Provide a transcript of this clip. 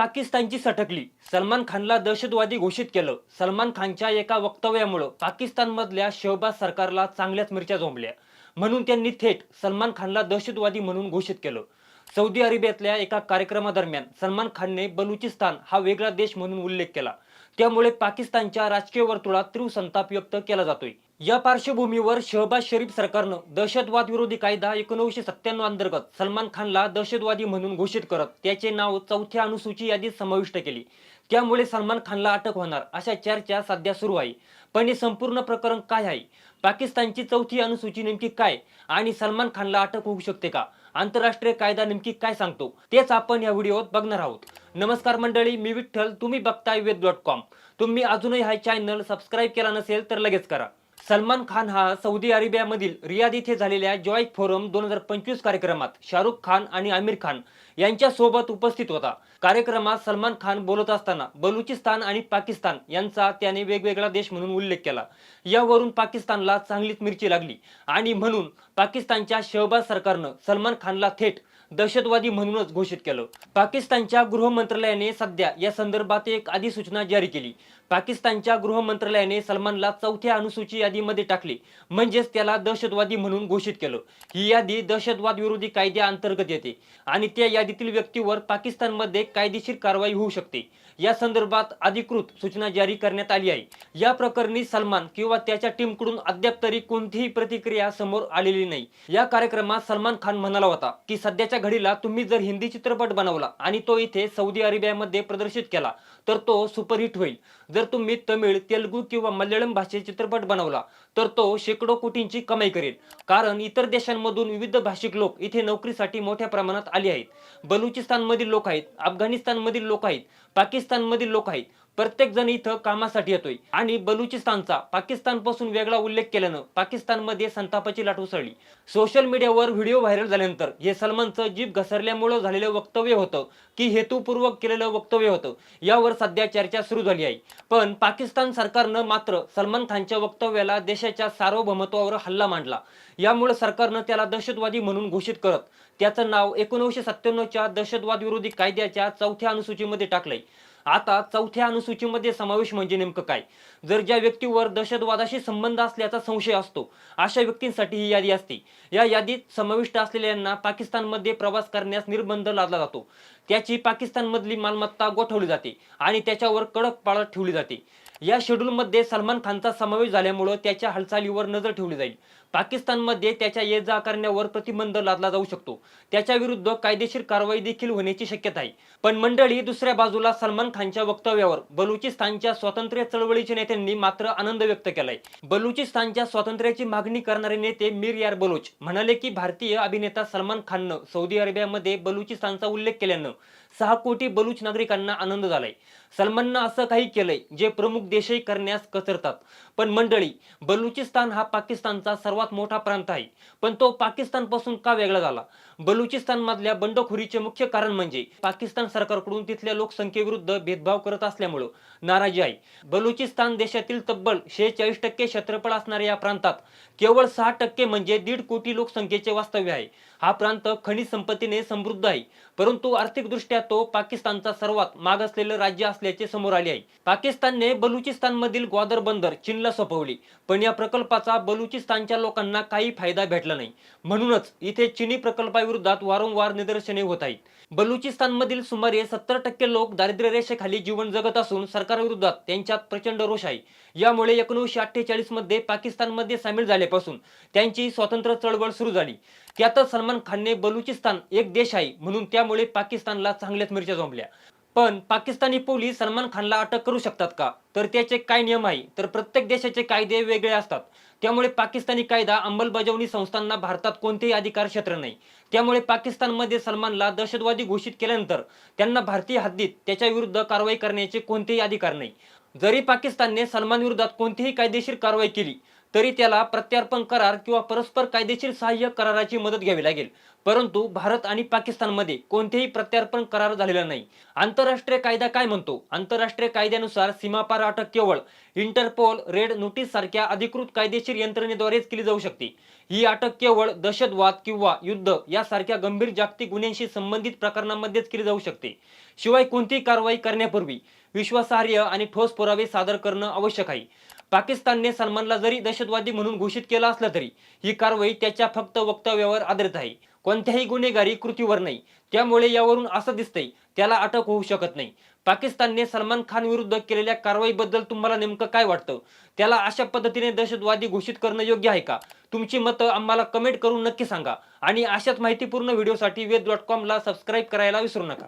पाकिस्तानची सटकली. सलमान खानला दहशतवादी घोषित केलं. सलमान खानच्या एका वक्तव्यामुळं पाकिस्तानमधल्या शहबाज सरकारला चांगल्याच मिरच्या झोंबल्या. म्हणून त्यांनी थेट सलमान खानला दहशतवादी म्हणून घोषित केलं. सौदी अरेबियातल्या एका कार्यक्रमादरम्यान सलमान खानने बलुचिस्तान हा वेगळा देश म्हणून उल्लेख केला. त्यामुळे पाकिस्तानच्या राजकीय वर्तुळात तीव्र संताप व्यक्त केला जातोय. या पार्श्वभूमीवर शहबाज शरीफ सरकारनं दहशतवाद विरोधी कायदा एकोणीसशे सत्त्याण्णव अंतर्गत सलमान खानला दहशतवादी म्हणून घोषित करत त्याचे नाव चौथ्या अनुसूची यादीत समाविष्ट केली. त्यामुळे सलमान खानला अटक होणार अशा चर्चा सध्या सुरू आहे. पण हे संपूर्ण प्रकरण काय आहे? पाकिस्तानची चौथी अनुसूची नेमकी काय? आणि सलमान खानला अटक होऊ शकते का? आंतरराष्ट्रीय कायदा नेमकी काय सांगतो? तेच आपण या व्हिडिओत बघणार आहोत. नमस्कार मंडळी मी विठ्ठल तुम्ही बघताय वेद डॉट कॉम. तुम्ही अजूनही हा चॅनल सबस्क्राईब केला नसेल तर लगेच करा. सलमान खान हा सौदी अरेबियामधील रियाद येथे झालेल्या जॉय फोरम दोन हजार पंचवीस कार्यक्रमात शाहरुख खान आणि आमिर खान यांच्या सोबत उपस्थित होता. कार्यक्रमात सलमान खान बोलत असताना बलुचिस्तान आणि पाकिस्तान यांचा त्याने वेगवेगळा देश म्हणून उल्लेख केला. यावरून पाकिस्तानला चांगलीच मिरची लागली आणि म्हणून पाकिस्तानच्या शहबाज सरकारनं सलमान खानला थेट दहशतवादी म्हणूनच घोषित केलं. पाकिस्तानच्या गृह मंत्रालयाने सध्या या संदर्भात एक अधिसूचना जारी केली. पाकिस्तानच्या गृह मंत्रालयाने सलमानला चौथ्या अनुसूची यादीमध्ये टाकले. म्हणजेच त्याला दहशतवादी म्हणून घोषित केलं. ही यादी दहशतवाद विरोधी कायद्या अंतर्गत येते आणि त्या यादीतील व्यक्तीवर पाकिस्तानमध्ये कायदेशीर कारवाई होऊ शकते. या संदर्भात अधिकृत सूचना जारी करण्यात आली आहे. या प्रकरणी सलमान किंवा त्याच्या टीमकडून अद्याप तरी कोणतीही प्रतिक्रिया समोर आलेली नाही. या कार्यक्रमात सलमान खान म्हणाला होता की सध्याच्या घडीला तुम्ही जर हिंदी चित्रपट बनवला आणि तो इथे सौदी अरेबियामध्ये प्रदर्शित केला तर तो सुपरहिट होईल. जर तुम्ही तमिळ तेलुगू किंवा मल्याळम भाषेत चित्रपट बनवला तर तो शेकडो कोटींची कमाई करेल. कारण इतर देशांमधून विविध भाषिक लोक इथे नोकरीसाठी मोठ्या प्रमाणात आले आहेत. बलुचिस्तानमधील लोक आहेत अफगाणिस्तानमधील लोक आहेत पाकिस्तानमधील लोक आहेत. प्रत्येक जण इथं कामासाठी येतोय. आणि बलुचिस्तानचा पाकिस्तानपासून वेगळा उल्लेख केल्यानं पाकिस्तानमध्ये संतापाची लाट उसळली. सोशल मीडियावर व्हिडिओ व्हायरल झाल्यानंतर हे सलमानचं जीभ घसरल्यामुळं झालेलं वक्तव्य होतं की हेतुपूर्वक केलेलं वक्तव्य होतं. यावर सध्या चर्चा सुरू झाली आहे. पण पाकिस्तान सरकारनं मात्र सलमान खानच्या वक्तव्याला देशाच्या सार्वभौमत्वावर हल्ला मांडला. यामुळे सरकारनं त्याला दहशतवादी म्हणून घोषित करत त्याचं नाव एकोणीसशे सत्त्याण्णवच्या दहशतवाद विरोधी कायद्याच्या चौथ्या अनुसूचीमध्ये टाकलंय. आता चौथ्या अनुसूचीमध्ये समावेश म्हणजे नेमकं काय? जर ज्या व्यक्तीवर दहशतवादाशी संबंध असल्याचा संशय असतो अशा व्यक्तींसाठी ही यादी असते. या यादीत समाविष्ट असलेल्यांना पाकिस्तानमध्ये प्रवास करण्यास निर्बंध लादला जातो. त्याची पाकिस्तानमधली मालमत्ता गोठवली जाते आणि त्याच्यावर कडक पाळत ठेवली जाते. या शेड्यूलमध्ये सलमान खानचा समावेश झाल्यामुळं त्याच्या हालचालीवर नजर ठेवली जाईल. पाकिस्तानमध्ये त्याच्या ये जा करण्यावर प्रतिबंध लादला जाऊ शकतो. त्याच्या विरुद्ध कायदेशीर कारवाई देखील होण्याची शक्यता आहे. पण मंडळी दुसऱ्या बाजूला सलमान खानच्या वक्तव्यावर बलुचिस्तानच्या स्वातंत्र्य चळवळीच्या नेत्यांनी मात्र आनंद व्यक्त केलाय. बलुचिस्तानच्या स्वातंत्र्याची मागणी करणारे नेते मीर यार बलोच म्हणाले की भारतीय अभिनेता सलमान खाननं सौदी अरेबियामध्ये बलुचिस्तानचा उल्लेख केल्यानं सहा कोटी बलूच नागरिकांना आनंद झालाय. सलमाननं असं काही केलंय जे प्रमुख देशही करण्यास कचरतात पण मंडळी बलुचिस्तान हा पाकिस्तानचा सर्वात सर्वात मोठा प्रांत आहे. पण तो पाकिस्तानपासून का वेगळा झाला? बलुचिस्तानमधल्या बंडखोरीचे मुख्य कारण म्हणजे पाकिस्तान सरकारकडून तिथल्या लोकसंख्येविरुद्ध भेदभाव करत असल्यामुळं नाराजी आहे. बलुचिस्तान देशातील तब्बल शेहेचाळीस टक्के क्षेत्रफळ असणाऱ्या या प्रांतात केवळ सहा टक्के म्हणजे दीड कोटी लोकसंख्येचे वास्तव्य आहे. हा प्रांत खनिज संपत्तीने समृद्ध आहे. परंतु आर्थिकदृष्ट्या तो पाकिस्तानचा सर्वात माग असलेलं राज्य असल्याचे समोर आले आहे. पाकिस्तानने बलुचिस्तानमधील ग्वादर बंदर चीनला सोपवली. पण या प्रकल्पाचा बलुचिस्तानच्या लोकांना काही फायदा भेटला नाही. म्हणूनच इथे चिनी प्रकल्पाविरोधात वारंवार निदर्शने होत आहेत. बलुचिस्तानमधील सुमारे सत्तर टक्के लोक दारिद्र्य रेषेखाली जीवन जगत असून सरकारविरोधात त्यांच्यात प्रचंड रोष आहे. यामुळे एकोणीसशे अठ्ठेचाळीसमध्ये पाकिस्तानमध्ये सामील झाल्यापासून त्यांची स्वातंत्र्य चळवळ सुरू झाली. त्यातच सलमान खानने बलुचिस्तान एक देश आहे म्हणून त्यामुळे पाकिस्तानला चांगल्याच मिरच्या जमल्या पण पाकिस्तानी पोलीस सलमान खानला अटक करू शकतात का? तर त्याचे काय नियम आहे? तर प्रत्येक देशाचे कायदे वेगळे असतात. त्यामुळे पाकिस्तानी कायदा अंमलबजावणी संस्थांना भारतात कोणतेही अधिकार क्षेत्र नाही. त्यामुळे पाकिस्तानमध्ये सलमानला दहशतवादी घोषित केल्यानंतर त्यांना भारतीय हद्दीत त्याच्या विरुद्ध कारवाई करण्याचे कोणतेही अधिकार नाही. जरी पाकिस्तानने सलमान विरोधात कोणतीही कायदेशीर कारवाई केली तरी त्याला प्रत्यार्पण करार किंवा परस्पर कायदेशीर सहाय्य कराराची मदत घ्यावी लागेल. परंतु भारत आणि पाकिस्तानमध्ये कोणतेही प्रत्यार्पण करार झालेला नाही. आंतरराष्ट्रीय कायदा काय म्हणतो? आंतरराष्ट्रीय कायद्यानुसार सीमापार अटक केवळ इंटरपोल रेड नोटीस सारख्या अधिकृत कायदेशीर यंत्रणेद्वारेच केली जाऊ शकते. ही अटक केवळ दहशतवाद किंवा युद्ध यासारख्या गंभीर जागतिक गुन्ह्यांशी संबंधित प्रकरणांमध्येच केली जाऊ शकते. शिवाय कोणतीही कारवाई करण्यापूर्वी विश्वासार्ह आणि ठोस पुरावे सादर करणं आवश्यक आहे. पाकिस्तानने सलमानला जरी दहशतवादी म्हणून घोषित केला असला तरी ही कारवाई त्याच्या फक्त वक्तव्यावर आधारित आहे. कोणत्याही गुन्हेगारी कृतीवर नाही. त्यामुळे यावरून असं दिसतंय त्याला अटक होऊ शकत नाही. पाकिस्तानने सलमान खान विरुद्ध केलेल्या कारवाईबद्दल तुम्हाला नेमकं काय वाटतं? त्याला अशा पद्धतीने दहशतवादी घोषित करणं योग्य आहे का? तुमची मतं आम्हाला कमेंट करून नक्की सांगा. आणि अशाच माहितीपूर्ण व्हिडिओसाठी वेद डॉट कॉमला सबस्क्राईब करायला विसरू नका.